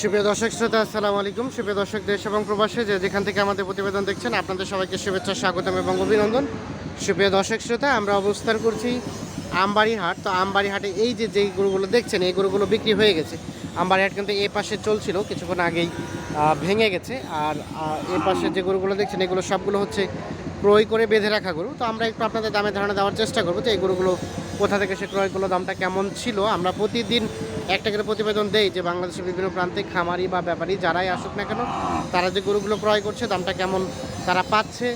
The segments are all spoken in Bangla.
সুপ্রিয় দর্শক, শ্রোতা, আসসালামু আলাইকুম। সুপ্রিয় দর্শক, দেশ এবং প্রবাসে যে যেখান থেকে আমাদের প্রতিবেদন দেখছেন, আপনাদের সবাইকে শুভেচ্ছা, স্বাগতম এবং অভিনন্দন। সুপ্রিয় দর্শক, শ্রোতা, আমরা অবস্থান করছি আমবাড়ি হাট তো আমবাড়ি হাটে এই যে যেই গরুগুলো দেখছেন, এই গরুগুলো বিক্রি হয়ে গেছে। আমবাড়ি হাট কিন্তু এ পাশে চলছিল, কিছুক্ষণ আগেই ভেঙে গেছে। আর এ পাশে যে গরুগুলো দেখছেন, এগুলো সবগুলো হচ্ছে ক্রয় করে বেঁধে রাখা গরু। তো আমরা একটু আপনাদের দামে ধারণা দেওয়ার চেষ্টা করব যে এই গরুগুলো কোথা থেকে সে ক্রয় করল, দামটা কেমন ছিল? আমরা প্রতিদিন একটা করে প্রতিবেদন দেই যে বাংলাদেশের বিভিন্ন প্রান্তে খামারি বা ব্যাপারী যারাই আসুক না কেন তারা যে গরুগুলো ক্রয় করছে দামটা কেমন তারা পাচ্ছে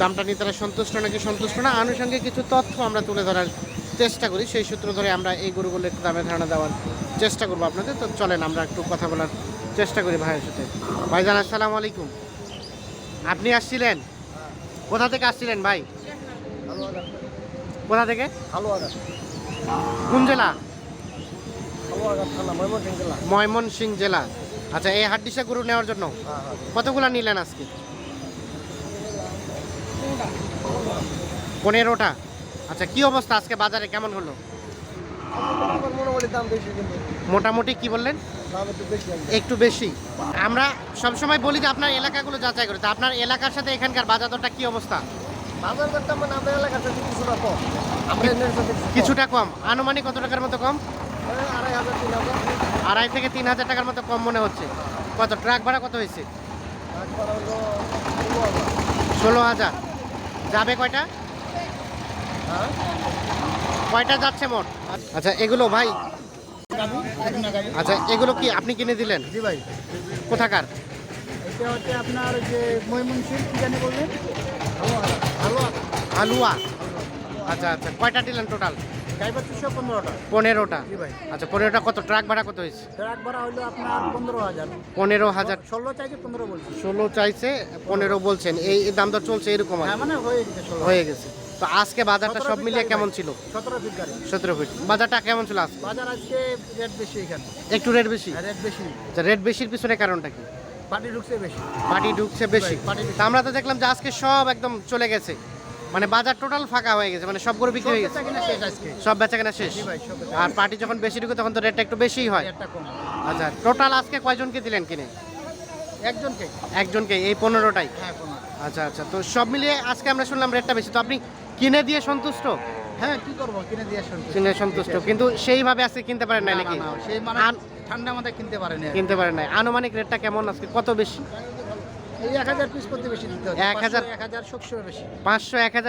দামটা নিয়ে তারা সন্তুষ্ট নাকি সন্তুষ্ট না আনুষঙ্গিক কিছু তথ্য আমরা তুলে ধরার চেষ্টা করি। সেই সূত্র ধরে আমরা এই গরুগুলো একটু দামে ধারণা দেওয়ার চেষ্টা করব আপনাদের। তো চলেন আমরা একটু কথা বলার চেষ্টা করি ভাইয়ের সাথে। ভাইজান আসসালামু আলাইকুম। আপনি আসছিলেন? কোথা থেকে আসছিলেন ভাই? কোথা থেকে? কোন জেলা হালুয়াঘাট থানা ময়মনসিংহ জেলা ময়মনসিং জেলা। আচ্ছা এই হাড্ডিসা গরু নেওয়ার জন্য কতগুলা নিলেন আজকে? পনেরোটা। আচ্ছা কি অবস্থা আজকে বাজারে? কেমন হলো? মোটামুটি কি বললেন? একটু বেশি। আমরা সবসময় বলি যে আপনার এলাকাগুলো যাচাই করে। তো আপনার এলাকার সাথে এখানকার বাজার দরটা কি অবস্থা? মানে কিছুটা কম। আমরা কিছুটা কম। আনুমানিক কত টাকার মতো কম? আড়াই থেকে তিন হাজার টাকার মতো কম মনে হচ্ছে। কত? ট্রাক ভাড়া কত হয়েছে? ষোলো হাজার। যাবে কয়টা? হ্যাঁ কয়টা যাচ্ছে মোট? আচ্ছা এগুলো ভাই আচ্ছা এগুলো কি আপনি কিনে দিলেন? জি ভাই। কোথাকার? এটা হচ্ছে আপনার যে ময়মনসিংহ কি জানি বললেন? হালুয়া। আচ্ছা আচ্ছা কয়টা দিলেন টোটাল ড্রাইভার দুশো পনেরোটা। পনেরোটা? আচ্ছা পনেরোটা কত? ট্রাক ভাড়া কত হয়েছে? ট্রাক ভাড়া হলো আপনার পনেরো হাজার। পনেরো হাজার। ষোলো চাইছে পনেরো বলছি। ষোলো চাইছে পনেরো বলছেন। এই দাম দর চলছে এরকম আর কি। হ্যাঁ মানে হয়ে গেছে হয়ে গেছে। তো আজকে বাজারটা সব মিলিয়ে কেমন ছিল? সতেরো ফিট গাড়ি। সতেরো ফিট বাজারটা কেমন ছিল আজকে? বাজার আজকে রেট বেশি এখানে। একটু রেট বেশি? রেট বেশি। আচ্ছা রেট বেশির পিছনে কারণটা কি? পার্টি ঢুকছে বেশি। পার্টি ঢুকছে বেশি। বেশি। আমরা তো দেখলাম যে আজকে সব একদম চলে গেছে। মানে বাজার টোটাল ফাঁকা হয়ে গেছে মানে সবগুলো বিক্রি হয়ে গেছে। সব বেচা কিনা সব বেচা কেনা শেষ। আর পার্টি যখন বেশি ঢুকে তখন তো রেটটা একটু বেশিই হয়। আচ্ছা টোটাল আজকে কয়জনকে দিলেন কিনে? একজনকে। একজনকে এই পনেরোটাই? হ্যাঁ আচ্ছা আচ্ছা তো সব মিলিয়ে আজকে আমরা শুনলাম রেটটা বেশি। তো আপনি কিনে দিয়ে সন্তুষ্ট? হ্যাঁ কি করব? কিনে দিয়ে শুনতে কিনে সন্তুষ্ট। কিন্তু সেইভাবে আজকে কিনতে পারেন না নাকি? সেই মানে ঠান্ডা মাথায় কিনতে পারেনি। কিনতে পারেন নাই। আনুমানিক রেটটা কেমন আজকে? কত বেশি? এই এক হাজার পিস করতে বেশি দিতে শোকশো বেশি।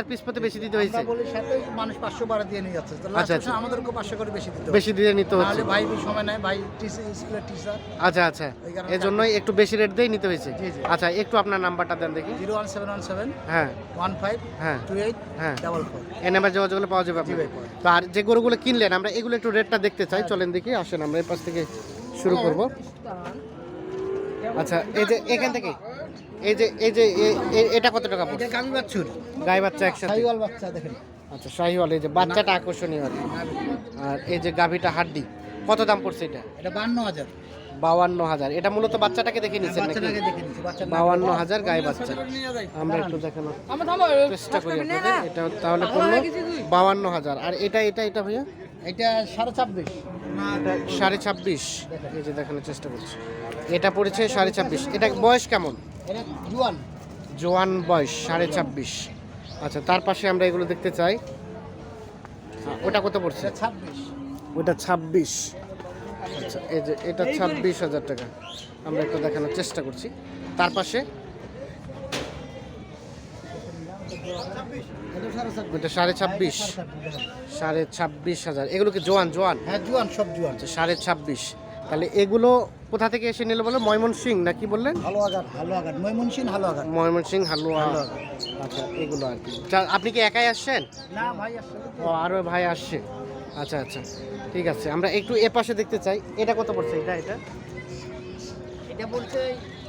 পিস প্রতি বেশি দিতে হয়েছে। আমরা বলি সাথে মানুষ পাঁচশো বারো দিয়ে নিয়ে যাচ্ছে। আচ্ছা, আচ্ছা। আমাদেরকে পাঁচশো করে বেশি দিতে বেশি দিয়ে নিতে হচ্ছে। নাহলে ভাই সময় ভাই টিচার স্কুলের টিচার আচ্ছা আচ্ছা। জন্যই একটু বেশি রেট দিয়েই নিতে হয়েছে। আচ্ছা একটু আপনার নাম্বারটা দেন দেখি। Zero one seven one seven হ্যাঁ। ওয়ান ফাইভ হ্যাঁ। টু এইট হ্যাঁ। এই নাম্বার যোগাযোগ করলে পাওয়া যাবে তো আর যে গরুগুলো কিনলেন আমরা এগুলো একটু রেটটা দেখতে চাই। চলেন দেখি আসেন আমরা এই পাশ থেকে শুরু করব। আচ্ছা এই যে এখান থেকে। এই যে এই যে এটা কত টাকা পড়ছে? গাই বাচ্চা একসাথে? সাইওয়াল বাচ্চা দেখেন। আচ্ছা শাহিওয়াল এই যে বাচ্চাটা আকর্ষণীয় আর আর এই যে গাভিটা হাড্ডি কত দাম পড়ছে এটা? এটা বান্ন হাজার। বাউান্ন হাজার। এটা মূলত বাচ্চাটাকে দেখে নিচ্ছেন নাকি? বাউান্ন হাজার গায়ে বাচ্চা। আমরা একটু দেখানোর চেষ্টা করি এটা তাহলে পড়ল বাউান্ন হাজার। আর এটা এটা এটা ভাইয়া? এটা সাড়ে ছাব্বিশ। এটা সাড়ে ছাব্বিশ। এই যে দেখানোর চেষ্টা করছি। এটা পড়েছে সাড়ে ছাব্বিশ। এটা বয়স কেমন? জুয়ান। বয়স সাড়ে ছাব্বিশ। আচ্ছা তার পাশে আমরা এগুলো দেখতে চাই। ওটা কত পড়ছে? ছাব্বিশ। ওটা ছাব্বিশ। আচ্ছা এই যে এটা ছাব্বিশ হাজার টাকা। আমরা একটু দেখানোর চেষ্টা করছি। তার পাশে? এটা সাড়ে ছাব্বিশ। ওটা সাড়ে ছাব্বিশ। সাড়ে ছাব্বিশ হাজার। এগুলো কি জোয়ান? জোয়ান? হ্যাঁ জোয়ান সব জুয়ান। আচ্ছা সাড়ে ছাব্বিশ। তাহলে এগুলো কোথা থেকে এসে নিলে বলো? ময়মনসিং না কি বললেন? হালুয়াঘাট হালুয়াঘাট ময়মনসিং হালুয়াঘাট। ময়মনসিং হালুয়া। আচ্ছা এগুলো আর কি। আপনি কি একাই আসছেন? না ভাই আসলে ও আরও ভাই আসছে। আচ্ছা আচ্ছা। ঠিক আছে আমরা একটু এ পাশে দেখতে চাই। এটা কত পড়ছে এটা এটা? এটা বলছে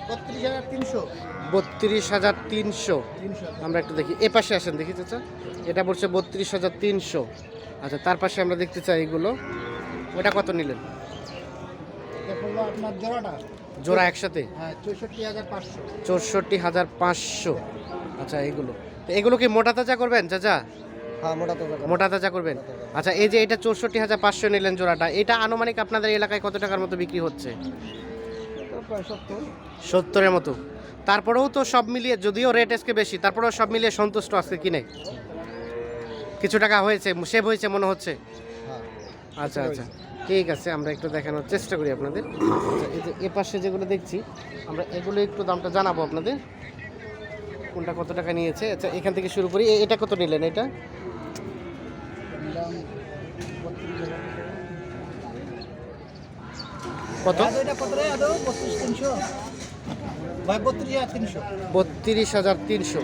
বত্রিশ হাজার তিনশো। বত্রিশ হাজার তিনশো। আমরা একটু দেখি। এ পাশে আসেন দেখি চাচা। এটা পড়ছে বত্রিশ হাজার তিনশো। আচ্ছা তার পাশে আমরা দেখতে চাই এগুলো। ওটা কত নিলেন? পড়ল আপনার জোড়াটা? জোড়া একসাথে? হ্যাঁ চৌষট্টি হাজার পাঁচশো। চৌষট্টি হাজার পাঁচশো। আচ্ছা এগুলো। তো এগুলো কি মোটা তাজা করবেন চাচা? হ্যাঁ মোটা তাজা মোটা তাজা করবেন? আচ্ছা এই যে এটা চৌষট্টি হাজার পাঁচশো নিলেন জোড়াটা এটা আনুমানিক আপনাদের এলাকায় কত টাকার মতো বিক্রি হচ্ছে? সত্তরের মতো। তারপরেও তো সব মিলিয়ে যদিও রেট আজকে বেশি তারপরেও সব মিলিয়ে সন্তুষ্ট আজকে কিনে কিছু টাকা হয়েছে সেভ হয়েছে মনে হচ্ছে? হ্যাঁ। আচ্ছা আচ্ছা। ঠিক আছে আমরা একটু দেখানোর চেষ্টা করি আপনাদের। আচ্ছা এই যে এ পাশে যেগুলো দেখছি আমরা এগুলো একটু দামটা জানাব আপনাদের। কোনটা কত টাকা নিয়েছে? আচ্ছা এখান থেকে শুরু করি। এটা কত নিলেন এটা? কত? বত্রিশ হাজার তিনশো।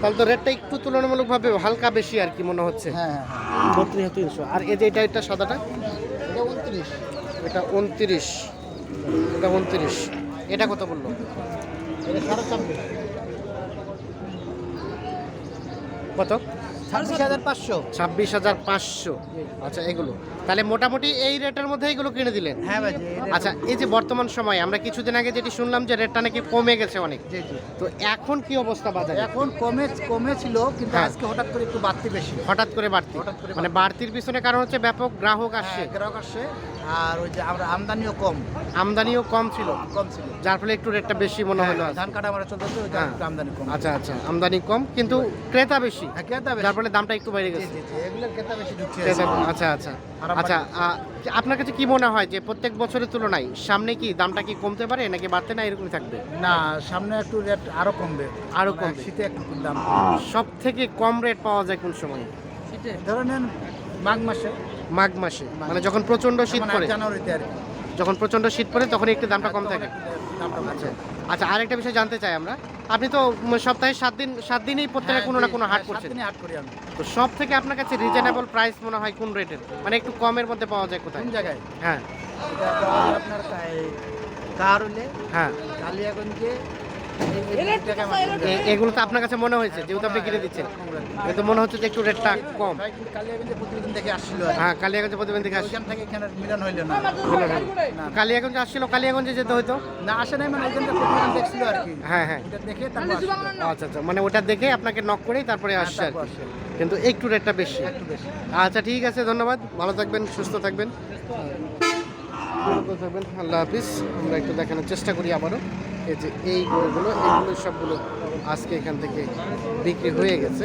তাহলে তো রেটটা একটু তুলনামূলকভাবে হালকা বেশি আর কি মনে হচ্ছে। হ্যাঁ হ্যাঁ হ্যাঁ। বত্রিশ তিনশো। আর এই যে এটা এটা সাদাটা? এটা উনত্রিশ। এটা উনত্রিশ। এটা কত বলল? কত? ছাব্বিশ হাজার পাঁচশো। ছাব্বিশ হাজার পাঁচশো। আচ্ছা এগুলো। তাহলে মোটামুটি এই রেটের মধ্যে এগুলো কিনে দিলেন? হ্যাঁ ভাই আচ্ছা এই যে বর্তমান সময়ে আমরা কিছুদিন আগে যেটি শুনলাম যে রেটটা নাকি কমে গেছে অনেক। তো এখন কি অবস্থা বাজারে? এখন কমে কমে ছিল কিন্তু হ্যাঁ। আজকে হঠাৎ করে একটু বাড়তি বেশি। হঠাৎ করে বাড়তি। মানে বাড়তির পিছনে কারণ হচ্ছে ব্যাপক গ্রাহক আসছে। হ্যাঁ, গ্রাহক আসছে আর ওই যে আমরা আমদানিও কম। আমদানিও কম ছিল। কম ছিল। যার ফলে একটু রেটটা বেশি মনে হলো হ্যাঁ, ধান কাটা আমরা চলতেছে আমদানি কম। আচ্ছা আচ্ছা। আমদানি কম কিন্তু ক্রেতা বেশি। ক্রেতা বেশি। ফলে দামটা একটু বেড়ে গেছে। আচ্ছা আচ্ছা আচ্ছা আপনার কাছে কি মনে হয় যে প্রত্যেক বছরের তুলনায় সামনে কি দামটা কি কমতে পারে নাকি বাড়তে না এরকমই থাকবে? না সামনে একটু রেট আরও কমবে। আরও মানে কমবে। শীতে একটু দাম। সব থেকে কম রেট পাওয়া যায় কোন সময়? শীতে? ধরে নেন মাঘ মাসে। মাঘ মাসে মানে যখন প্রচণ্ড শীত মানে পড়ে। জানুয়ারিতে আর কি। যখন প্রচণ্ড শীত পড়ে তখন একটু দামটা কম থাকে। আচ্ছা। আর আচ্ছা আরেকটা বিষয় জানতে চাই আমরা। আপনি তো সপ্তাহে সাত দিন সাত দিনেই প্রত্যেকে কোনো না কোনো হাট করছেন। করছেন তো সব থেকে আপনার কাছে রিজনেবল প্রাইস মনে হয় কোন রেটের মানে একটু কমের মধ্যে পাওয়া যায় কোথায়? জায়গায়? হ্যাঁ। আপনার কারুলে হ্যাঁ। কালিয়াগঞ্জে এগুলো তো আপনার কাছে মনে হয়েছে যেহেতু আপনি কিনে দিচ্ছেন। কিন্তু মনে হচ্ছে যে একটু রেটটা কম। প্রতিদিন থেকে আসছিল। হ্যাঁ কালিয়াগঞ্জে প্রতিবেন দেখে আসছি ওইখান থেকে এখানে মিলন হইল না। কালিয়াগঞ্জে আসছিল কালিয়াগঞ্জে যেতে হতো না আসে নাই মানে ওইখানটা প্রতিদিন দেখছিল আর কি। হ্যাঁ হ্যাঁ। এটা দেখে তারপর আচ্ছা আচ্ছা মানে ওটা দেখে আপনাকে নক করেই তারপরে হ্যাঁ, আসছে আর আসছে। কিন্তু একটু রেটটা বেশি। একটু বেশি। আচ্ছা ঠিক আছে ধন্যবাদ। ভালো থাকবেন সুস্থ থাকবেন। ভালো থাকবেন, আল্লাহ হাফিজ আমরা একটু দেখানোর চেষ্টা করি আবারও এই যে এই গরুগুলো এইগুলো সবগুলো আজকে এখান থেকে বিক্রি হয়ে গেছে